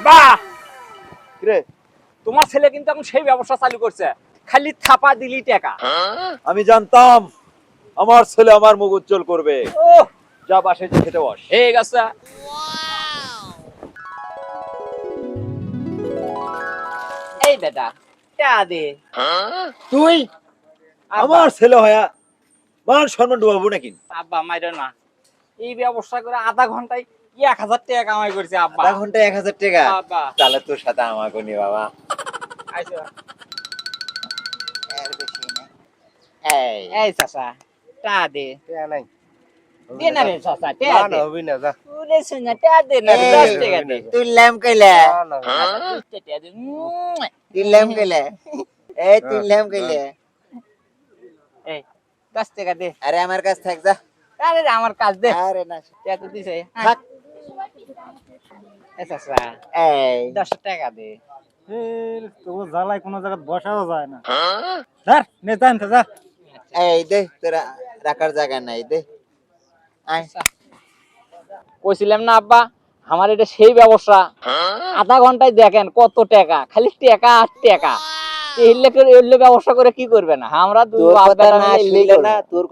আব্বা তোমার ছেলে কিন্তু এখন সেই ব্যবসা চালু করছে। খালি থাপা দিলি টাকা। আমি জানতাম আমার ছেলে আমার মুখ উজ্জ্বল করবে। যা বাসে যে খেতে বস। হয়ে গেছে এই টা দে। তুই? আমার ছেলে হয়া মান সম্মান ডুবাবো নাকি? আব্বা মাইরো না। এই ব্যবসা করে আধা ঘন্টায় এক হাজার টাকা কামাই করছে আব্বা। আধা ঘন্টায় এক হাজার টাকা? আব্বা। তাহলে তোর সাথে আমাকে নি বাবা। আইসো। এই। এই চাচা টা দে। টেয়া নাই। দে না রে চাচা টা দে না হবি না যা। পুরে শুনে টা দে না রে, এই, দশ টাকা দে। তুই ল্যাম কইলে? না দে। তুই ল্যাম কইলে? এই তুই ল্যাম কইলে? এই টাকা দে। আরে আমার কাছে থাক যা। আরে আমার কাজ দে। আরে না। টাকা তো দিছে। থাক। এই। দশ টাকা দে। তোর জ্বালায় কোনো জায়গায় বসাও যায় না। ধর নে জান তো যা। এই দে তোরা রাখার জায়গা নাই দে। আয়। কইছিলাম না আব্বা আমার এটা সেই ব্যবসা। আধা ঘন্টায় দেখেন কত টাকা খালি টাকা আর টাকা। ব্যবসা করে কি করবে না? আমরা দু তোর কথা না শুনলে। না তোর